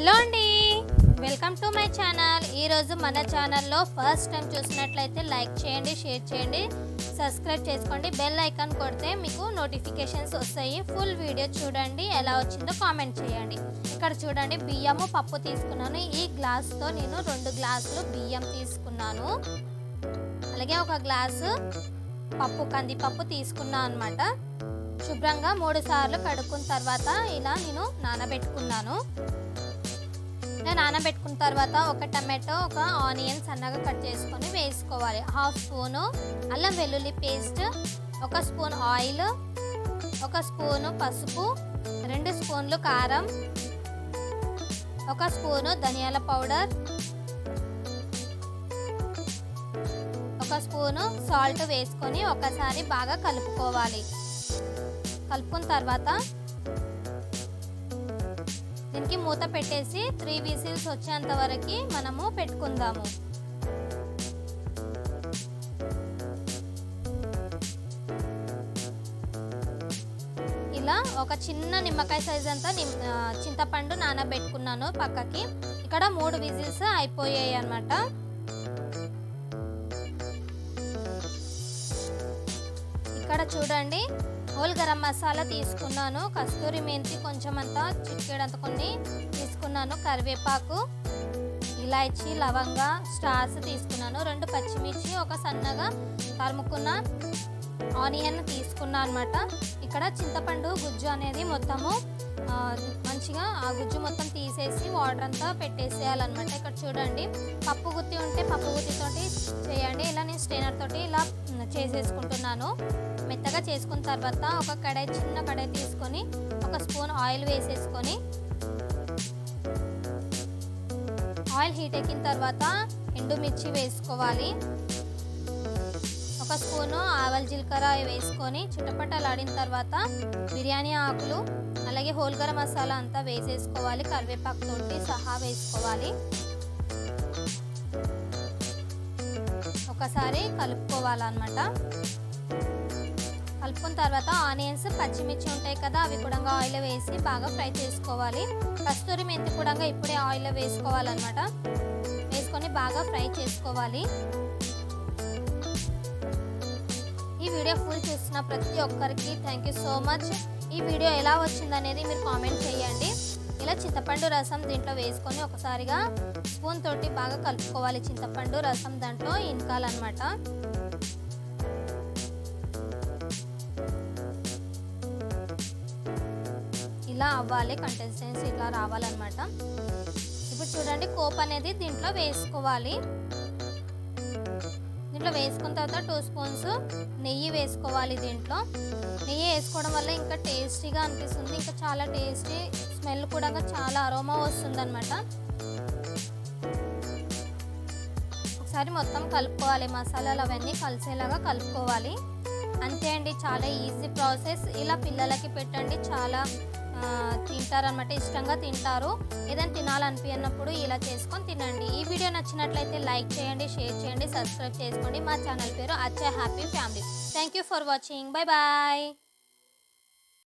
Hello అండి. Welcome to my channel. ఈరోజు మన ఛానల్లో ఫస్ట్ టైం చూసినట్లయితే లైక్ చేయండి షేర్ చేయండి సబ్స్క్రైబ్ చేసుకోండి బెల్ ఐకాన్ కొడితే మీకు నోటిఫికేషన్స్ వస్తాయి. ఫుల్ వీడియో చూడండి ఎలా వచ్చిందో కామెంట్ చేయండి. ఇక్కడ చూడండి బియ్యము పప్పు తీసుకున్నాను. ఈ గ్లాస్తో నేను రెండు గ్లాసులు బియ్యం తీసుకున్నాను. అలాగే ఒక గ్లాసు పప్పు కందిపప్పు తీసుకున్నాను అనమాట శుభ్రంగా మూడు సార్లు కడుక్కున్న తర్వాత ఇలా నేను నానబెట్టుకున్నాను. ఇలా నానబెట్టుకున్న తర్వాత ఒక టమాటో ఒక ఆనియన్ సన్నగా కట్ చేసుకొని వేసుకోవాలి. హాఫ్ స్పూను అల్లం వెల్లుల్లి పేస్ట్ ఒక స్పూన్ ఆయిల్ ఒక స్పూను పసుపు రెండు స్పూన్లు కారం ఒక స్పూను ధనియాల పౌడర్ ఒక స్పూను సాల్ట్ వేసుకొని ఒకసారి బాగా కలుపుకోవాలి. కలుపుకున్న తర్వాత దీనికి మూత పెట్టేసి త్రీ విసిల్స్ వచ్చేంత వరకు మనము పెట్టుకుందాము. ఇలా ఒక చిన్న నిమ్మకాయ సైజ్ అంతా చింతపండు నానబెట్టుకున్నాను పక్కకి. ఇక్కడ మూడు విజిల్స్ అయిపోయాయి అన్నమాట. ఇక్కడ చూడండి హోల్ గరం మసాలా తీసుకున్నాను కస్తూరి మెంతి కొంచెం అంతా చిక్కేడంత కొన్ని తీసుకున్నాను కరివేపాకు ఇలాచి లవంగ స్టార్స్ తీసుకున్నాను రెండు పచ్చిమిర్చి ఒక సన్నగా తరుముకున్న ఆనియన్ తీసుకున్నాను అనమాట ఇక్కడ చింతపండు గుజ్జు అనేది మొత్తము మంచిగా ఆ గుజ్జు మొత్తం తీసేసి వాటర్ అంతా పెట్టేసేయాలన్నమాట. ఇక్కడ చూడండి పప్పు గుత్తి ఉంటే పప్పు గుత్తితోటి చేయండి. ఇలా నేను స్టెయినర్ తోటి ఇలా చేసేసుకుంటున్నాను. మెత్తగా చేసుకున్న తర్వాత ఒక కడాయి చిన్న కడాయి తీసుకొని ఒక స్పూన్ ఆయిల్ వేసేసుకొని ఆయిల్ హీట్ ఎక్కిన తర్వాత ఎండుమిర్చి వేసుకోవాలి. ఒక స్పూను ఆవల జీలకర్ర వేసుకొని చుట్టపట్టలాడిన తర్వాత బిర్యానీ ఆకులు అలాగే హోల్గర మసాలా అంతా వేసేసుకోవాలి కరివేపాకుతోటి సహా వేసుకోవాలి. ఒకసారి కలుపుకోవాలన్నమాట. కలుపుకున్న తర్వాత ఆనియన్స్ పచ్చిమిర్చి ఉంటాయి కదా అవి కూడా ఆయిల్ వేసి బాగా ఫ్రై చేసుకోవాలి. కస్తూరి మెంతి కూడా ఇప్పుడే ఆయిల్ వేసుకోవాలన్నమాట. వేసుకొని బాగా ఫ్రై చేసుకోవాలి. ఈ వీడియో ఫుల్ చూసిన ప్రతి ఒక్కరికి థ్యాంక్ యూ సో మచ్ ఈ వీడియో ఎలా వచ్చిందనేది మీరు కామెంట్ చేయండి. ఇలా చింతపండు రసం దీంట్లో వేసుకొని ఒకసారిగా స్పూన్ తోటి బాగా కలుపుకోవాలి చింతపండు రసం దాంట్లో ఇనకాలన్నమాట ఇలా అవ్వాలి కంటెన్సెన్సీ ఇట్లా రావాలన్నమాట. ఇప్పుడు చూడండి కోప్ అనేది దీంట్లో వేసుకోవాలి. దీంట్లో వేసుకున్న తర్వాత టూ స్పూన్స్ నెయ్యి వేసుకోవాలి దీంట్లో. నెయ్యి వేసుకోవడం వల్ల ఇంకా టేస్టీగా అనిపిస్తుంది. ఇంకా చాలా టేస్టీ స్మెల్ కూడా చాలా అరోమా వస్తుంది అనమాట ఒకసారి మొత్తం కలుపుకోవాలి. మసాలాలు అవన్నీ కలిసేలాగా కలుపుకోవాలి. అంతే అండి. చాలా ఈజీ ప్రాసెస్. ఇలా పిల్లలకి పెట్టండి. చాలా తింటారనమాట ఇష్టంగా తింటారు. ఏదైనా తినాలనిపించినప్పుడు ఇలా చేసుకొని తినండి. ఈ వీడియో నచ్చినట్లయితే లైక్ చేయండి షేర్ చేయండి సబ్స్క్రైబ్ చేసుకోండి. మా ఛానల్ పేరు Acche happy family. Thank you for watching bye bye